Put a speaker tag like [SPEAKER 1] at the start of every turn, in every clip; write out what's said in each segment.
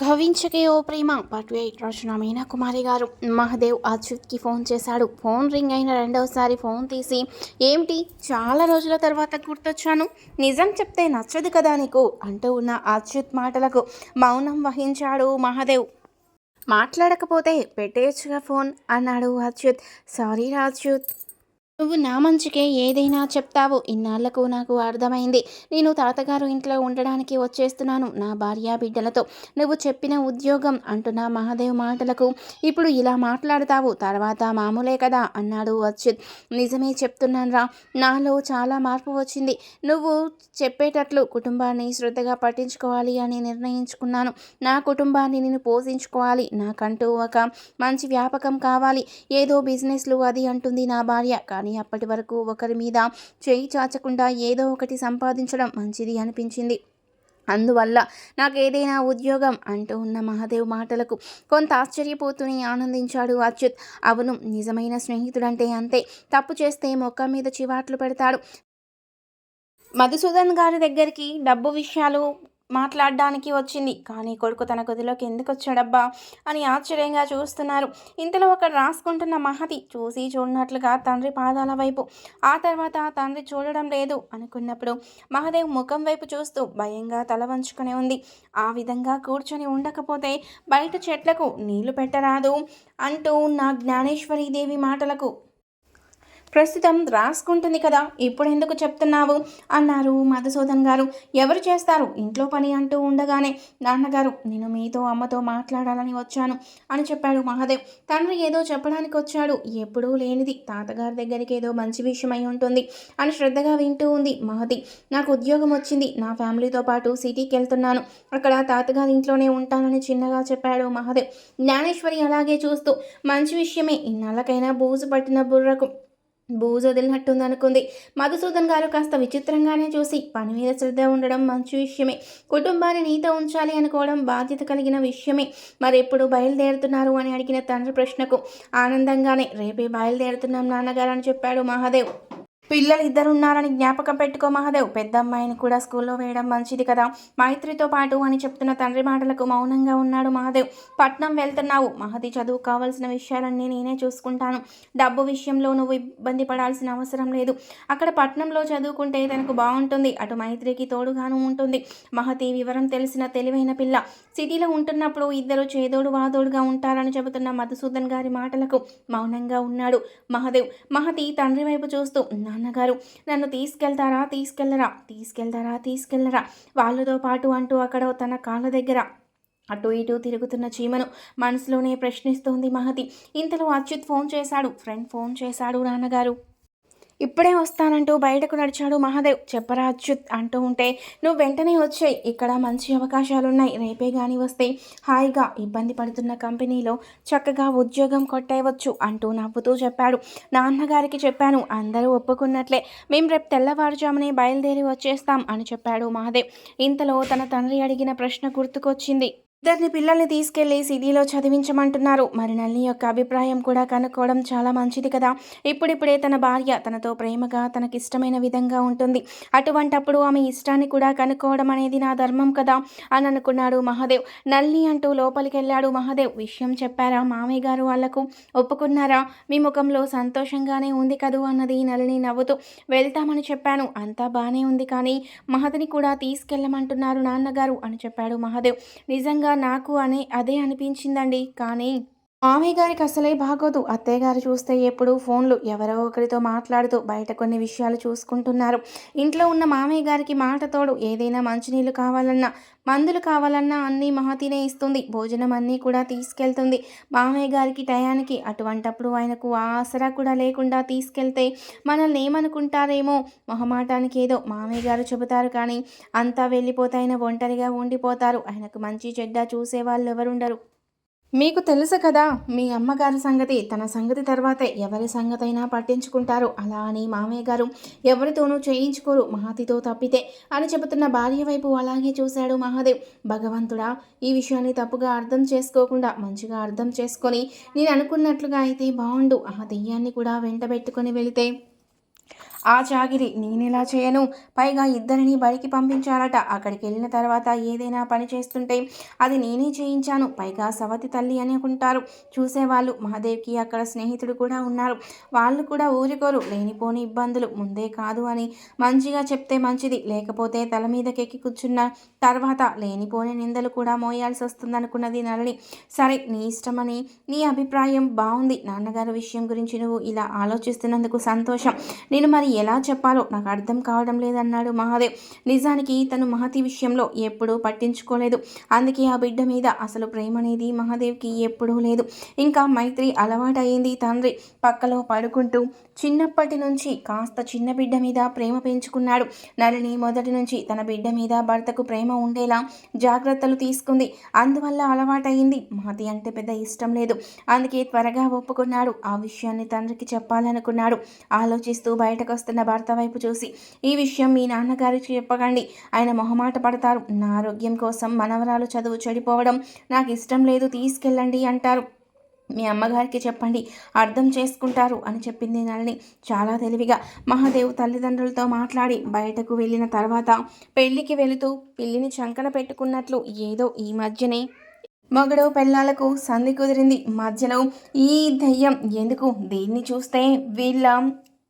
[SPEAKER 1] కవించకే ఓ ప్రేమ. Part eight రచన మీనా కుమారి గారు. మహదేవ్ అచ్యుత్కి ఫోన్ చేశాడు. ఫోన్ రింగ్ అయిన రెండవసారి ఫోన్ తీసి ఏమిటి? చాలా రోజుల తర్వాత గుర్తొచ్చాను. నిజం చెప్తే నచ్చదు కదా నీకు? అంటూ ఉన్న అచ్యుత్ మాటలకు మౌనం వహించాడు మహదేవ్. మాట్లాడకపోతే పెట్టేయచ్చుగా ఫోన్ అన్నాడు అచ్యుత్ సారీ రా అచ్యుత్ నువ్వు నా మంచికే ఏదైనా చెప్తావు. ఇన్నాళ్ళకు నాకు అర్థమైంది. నేను తాతగారు ఇంట్లో ఉండడానికి వచ్చేస్తున్నాను నా భార్య బిడ్డలతో. నువ్వు చెప్పిన ఉద్యోగం అంటున్న మహాదేవ్ మాటలకు ఇప్పుడు ఇలా మాట్లాడతావు. తర్వాత మామూలే కదా అన్నాడు అచ్యుత్. నిజమే చెప్తున్నానురా నాలో చాలా మార్పు వచ్చింది. నువ్వు చెప్పేటట్లు కుటుంబాన్ని శ్రద్ధగా పట్టించుకోవాలి అని నిర్ణయించుకున్నాను. నా కుటుంబాన్ని నేను పోషించుకోవాలి. నాకంటూ ఒక మంచి వ్యాపకం కావాలి. ఏదో బిజినెస్లు అది అంటుంది నా భార్య. కానీ అప్పటి వరకు ఒకరి మీద చేయి చాచకుండా ఏదో ఒకటి సంపాదించడం మంచిది అనిపించింది. అందువల్ల నాకు ఏదైనా ఉద్యోగం అంటూ ఉన్న మహాదేవ్ మాటలకు కొంత ఆశ్చర్యపోతూనే ఆనందించాడు అచ్యుత్. అవును నిజమైన స్నేహితుడంటే అంతే. తప్పు చేస్తే మొక్క మీద చివాట్లు పెడతాడు. మధుసూదన్ గారి దగ్గరికి డబ్బు విషయాలు మాట్లాడడానికి వచ్చింది. కానీ కొడుకు తన గదిలోకి ఎందుకు వచ్చాడబ్బా అని ఆశ్చర్యంగా చూస్తున్నారు. ఇంతలో ఒకడు రాసుకుంటున్న మహతి చూసి చూడనట్లుగా తండ్రి పాదాల వైపు. ఆ తర్వాత తండ్రి చూడడం లేదు అనుకున్నప్పుడు మహదేవ్ ముఖం వైపు చూస్తూ భయంగా తల వంచుకొని ఉంది. ఆ విధంగా కూర్చొని ఉండకపోతే బయట చెట్లకు నీళ్ళు పెట్టరాదు అంటూ నా జ్ఞానేశ్వరీదేవి మాటలకు ప్రస్తుతం రాసుకుంటుంది కదా ఇప్పుడు ఎందుకు చెప్తున్నావు? అన్నారు మధుసూదన్ గారు. ఎవరు చేస్తారు? ఇంట్లో పని అంటూ ఉండగానే నాన్నగారు నేను మీతో అమ్మతో మాట్లాడాలని వచ్చాను అని చెప్పాడు మహాదేవ్. తండ్రి ఏదో చెప్పడానికి వచ్చాడు. ఎప్పుడూ లేనిది. తాతగారి దగ్గరికి ఏదో మంచి విషయం అయి ఉంటుంది అని శ్రద్ధగా వింటూ ఉంది మహతి. నాకు ఉద్యోగం వచ్చింది. నా ఫ్యామిలీతో పాటు సిటీకి వెళ్తున్నాను. అక్కడ తాతగారి ఇంట్లోనే ఉంటానని చిన్నగా చెప్పాడు మహాదేవ్. జ్ఞానేశ్వరి అలాగే చూస్తూ మంచి విషయమే. ఇన్నాళ్ళకైనా బూజు పట్టిన బుర్రకు బూజు వదిలినట్టుందనుకుంది మధుసూదన్ గారు కాస్త విచిత్రంగానే చూసి పని మీద శ్రద్ధ ఉండడం మంచి విషయమే. కుటుంబాన్ని నీతో ఉంచాలి అనుకోవడం బాధ్యత కలిగిన విషయమే. మరెప్పుడు బయలుదేరుతున్నారు? అని అడిగిన తండ్రి ప్రశ్నకు ఆనందంగానే రేపే బయలుదేరుతున్నాం నాన్నగారు అని చెప్పాడు మహాదేవ్. పిల్లలు ఇద్దరు ఉన్నారని జ్ఞాపకం పెట్టుకో మహాదేవ్. పెద్ద అమ్మాయిని కూడా స్కూల్లో వేయడం మంచిది కదా. మైత్రితో పాటు అని చెప్తున్న తండ్రి మాటలకు మౌనంగా ఉన్నాడు మహాదేవ్. పట్నం వెళ్తున్నావు. మహతి చదువు కావాల్సిన విషయాలన్నీ నేనే చూసుకుంటాను. డబ్బు విషయంలో నువ్వు ఇబ్బంది పడాల్సిన అవసరం లేదు. అక్కడ పట్నంలో చదువుకుంటే తనకు బాగుంటుంది. అటు మైత్రికి తోడుగాను ఉంటుంది. మహతి వివరం తెలిసిన తెలివైన పిల్ల. సిటీలో ఉంటున్నప్పుడు ఇద్దరు చేదోడు వాదోడుగా ఉంటారని చెబుతున్న మధుసూదన్ గారి మాటలకు మౌనంగా ఉన్నాడు మహదేవ్. మహతి తండ్రి వైపు చూస్తూ నాన్నగారు నన్ను తీసుకెళ్తారా తీసుకెళ్ళరా తీసుకెళ్తారా తీసుకెళ్ళరా వాళ్ళతో పాటు అంటూ అక్కడ తన కాళ్ళ దగ్గర అటు ఇటు తిరుగుతున్న చీమను మనసులోనే ప్రశ్నిస్తోంది మహతి. ఇంతలో అచ్యుత్ ఫోన్ చేశాడు. ఫ్రెండ్ ఫోన్ చేశాడు నాన్నగారు. ఇప్పుడే వస్తానంటూ బయటకు నడిచాడు మహాదేవ్. చెప్పరా అచ్యుత్ అంటూ ఉంటే నువ్వు వెంటనే వచ్చాయి. ఇక్కడ మంచి అవకాశాలున్నాయి. రేపే కానీ వస్తే హాయిగా ఇబ్బంది పడుతున్న కంపెనీలో చక్కగా ఉద్యోగం కొట్టేయవచ్చు అంటూ నవ్వుతూ చెప్పాడు. నాన్నగారికి చెప్పాను. అందరూ ఒప్పుకున్నట్లే. మేము రేపు తెల్లవారుజామునే బయలుదేరి వచ్చేస్తాం అని చెప్పాడు మహాదేవ్. ఇంతలో తన తండ్రి అడిగిన ప్రశ్న గుర్తుకొచ్చింది. ఇద్దరిని పిల్లల్ని తీసుకెళ్ళి సిటీలో చదివించమంటున్నారు. మరి నల్లి యొక్క అభిప్రాయం కూడా కనుక్కోవడం చాలా మంచిది కదా. ఇప్పుడిప్పుడే తన భార్య తనతో ప్రేమగా తనకిష్టమైన విధంగా ఉంటుంది. అటువంటప్పుడు ఆమె ఇష్టాన్ని కూడా కనుక్కోవడం అనేది నా ధర్మం కదా అని అనుకున్నాడు మహాదేవ్. నల్లి అంటూ లోపలికి వెళ్ళాడు మహాదేవ్. విషయం చెప్పారా మామయ్య గారు వాళ్ళకు? ఒప్పుకున్నారా? మీ ముఖంలో సంతోషంగానే ఉంది కదూ అన్నది నల్లిని నవ్వుతూ. వెళ్తామని చెప్పాను. అంతా బాగానే ఉంది కానీ మహతిని కూడా తీసుకెళ్ళమంటున్నారు నాన్నగారు అని చెప్పాడు మహాదేవ్. నిజంగా నాకు అనే అదే అనిపించిందండి. కానీ మామయ్య గారికి అసలే బాగోదు. అత్తయ్య గారు చూస్తే ఎప్పుడు ఫోన్లు ఎవరో ఒకరితో మాట్లాడుతూ బయట కొన్ని విషయాలు చూసుకుంటున్నారు. ఇంట్లో ఉన్న మామయ్య గారికి మాట తోడు ఏదైనా మంచినీళ్ళు కావాలన్నా మందులు కావాలన్నా అన్నీ మహతినే ఇస్తుంది. భోజనం అన్నీ కూడా తీసుకెళ్తుంది. మామయ్య గారికి టయానికి అటువంటప్పుడు ఆయనకు ఆసరా కూడా లేకుండా తీసుకెళ్తే మనల్ని ఏమనుకుంటారేమో? మొహమాటానికి ఏదో మామయ్య గారు చెబుతారు కానీ అంతా వెళ్ళిపోతే ఆయన ఒంటరిగా ఉండిపోతారు. ఆయనకు మంచి చెడ్డ చూసేవాళ్ళు ఎవరుండరు. మీకు తెలుసు కదా మీ అమ్మగారి సంగతి. తన సంగతి తర్వాతే ఎవరి సంగతైనా పట్టించుకుంటారు. అలా అని మామయ్య గారు ఎవరితోనూ చేయించుకోరు. మహాతితో తప్పితే అని చెబుతున్న భార్య వైపు అలాగే చూశాడు మహాదేవ్. భగవంతుడా ఈ విషయాన్ని తప్పుగా అర్థం చేసుకోకుండా మంచిగా అర్థం చేసుకొని నేను అనుకున్నట్లుగా అయితే బాగుండు ఆ దెయ్యాన్ని కూడా వెంటబెట్టుకొని వెళితే ఆ చాగిరి నేనెలా చేయను? పైగా ఇద్దరిని బడికి పంపించాలట. అక్కడికి వెళ్ళిన తర్వాత ఏదైనా పని చేస్తుంటే అది నేనే చేయించాను. పైగా సవతి తల్లి అనుకుంటారు. చూసేవాళ్ళు. మహాదేవ్కి అక్కడ స్నేహితుడు కూడా ఉన్నారు. వాళ్ళు కూడా ఊరుకోరు. లేనిపోని ఇబ్బందులు. ముందే కాదు అని మంచిగా చెప్తే మంచిది. లేకపోతే తల మీదకెక్కి కూర్చున్న తర్వాత లేనిపోని నిందలు కూడా మోయాల్సి వస్తుందనుకున్నది నలని సరే నీ ఇష్టమని నీ అభిప్రాయం బాగుంది నాన్నగారి విషయం గురించి నువ్వు ఇలా ఆలోచిస్తున్నందుకు సంతోషం. నేను మరి ఎలా చెప్పాలో నాకు అర్థం కావడం లేదన్నాడు మహాదేవ్. నిజానికి తను మహతి విషయంలో ఎప్పుడూ పట్టించుకోలేదు. అందుకే ఆ బిడ్డ మీద అసలు ప్రేమ అనేది మహాదేవ్కి ఎప్పుడూ లేదు. ఇంకా మైత్రి అలవాటైంది తండ్రి. పక్కలో పడుకుంటూ చిన్నప్పటి నుంచి కాస్త చిన్న బిడ్డ మీద ప్రేమ పెంచుకున్నాడు. నలిని మొదటి నుంచి తన బిడ్డ మీద భర్తకు ప్రేమ ఉండేలా జాగ్రత్తలు తీసుకుంది. అందువల్ల అలవాటయింది మహతి అంటే పెద్ద ఇష్టం లేదు. అందుకే త్వరగా ఒప్పుకున్నాడు. ఆ విషయాన్ని తండ్రికి చెప్పాలనుకున్నాడు. ఆలోచిస్తూ బయటకు వస్తున్న భర్త వైపు చూసి ఈ విషయం మీ నాన్నగారికి చెప్పకండి. ఆయన మొహమాట పడతారు. నా ఆరోగ్యం కోసం మనవరాలు చదువు చెడిపోవడం నాకు ఇష్టం లేదు తీసుకెళ్ళండి అంటారు. మీ అమ్మగారికి చెప్పండి అర్థం చేసుకుంటారు అని చెప్పింది నళిని చాలా తెలివిగా. మహాదేవ్ తల్లిదండ్రులతో మాట్లాడి బయటకు వెళ్ళిన తర్వాత పెళ్ళికి వెళుతూ పిల్లిని చంకన పెట్టుకున్నట్లు ఏదో ఈ మధ్యనే మొగడు పెళ్ళాలకు సంధి కుదిరింది. మధ్యలో ఈ దయ్యం ఎందుకు దీన్ని చూస్తే వీళ్ళ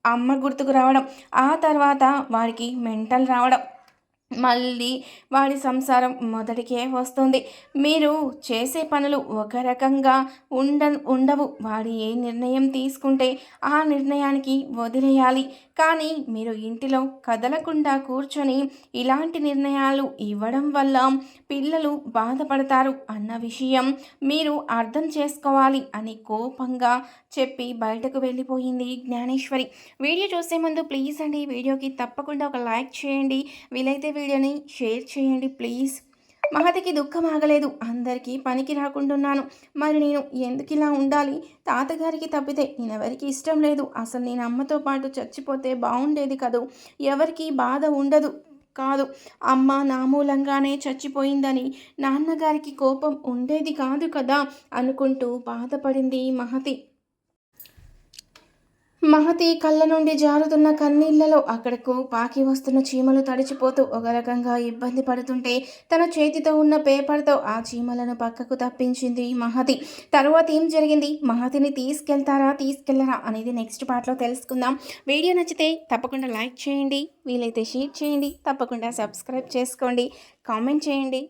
[SPEAKER 1] అమ్మ గుర్తుకు రావడం ఆ తర్వాత వారికి మెంటల్ రావడం. మళ్ళీ వాడి సంసారం మొదటికే వస్తుంది. మీరు చేసే పనులు ఒక రకంగా ఉండ ఉండవు. వాడి ఏ నిర్ణయం తీసుకుంటే ఆ నిర్ణయానికి వదిలేయాలి. కానీ మీరు ఇంటిలో కదలకుండా కూర్చొని ఇలాంటి నిర్ణయాలు ఇవ్వడం వల్ల పిల్లలు బాధపడతారు అన్న విషయం మీరు అర్థం చేసుకోవాలి అని కోపంగా చెప్పి బయటకు వెళ్ళిపోయింది జ్ఞానేశ్వరి. వీడియో చూసే ముందు ప్లీజ్ అండి వీడియోకి తప్పకుండా ఒక లైక్ చేయండి. వీలైతే వీడియోని షేర్ చేయండి ప్లీజ్. మహతికి దుఃఖం ఆగలేదు. అందరికీ పనికి రాకుంటున్నాను. మరి నేను ఎందుకు ఇలా ఉండాలి? తాతగారికి తప్పితే నేనెవరికి ఇష్టం లేదు. అసలు నేను అమ్మతో పాటు చచ్చిపోతే బాగుండేది కదూ? ఎవరికి బాధ ఉండదు కాదు. అమ్మ నా మూలంగానే చచ్చిపోయిందని నాన్నగారికి కోపం ఉండేది కాదు కదా? అనుకుంటూ బాధపడింది మహతి. మహతి కళ్ళ నుండి జారుతున్న కన్నీళ్ళలో అక్కడకు పాకి వస్తున్న చీమలు తడిచిపోతూ ఒక రకంగా ఇబ్బంది పడుతుంటే తన చేతితో ఉన్న పేపర్తో ఆ చీమలను పక్కకు తప్పించింది మహతి. తర్వాత ఏం జరిగింది? మహతిని తీసుకెళ్తారా? తీసుకెళ్ళరా అనేది నెక్స్ట్ పార్ట్లో తెలుసుకుందాం. వీడియో నచ్చితే తప్పకుండా లైక్ చేయండి వీలైతే షేర్ చేయండి తప్పకుండా సబ్స్క్రైబ్ చేసుకోండి కామెంట్ చేయండి.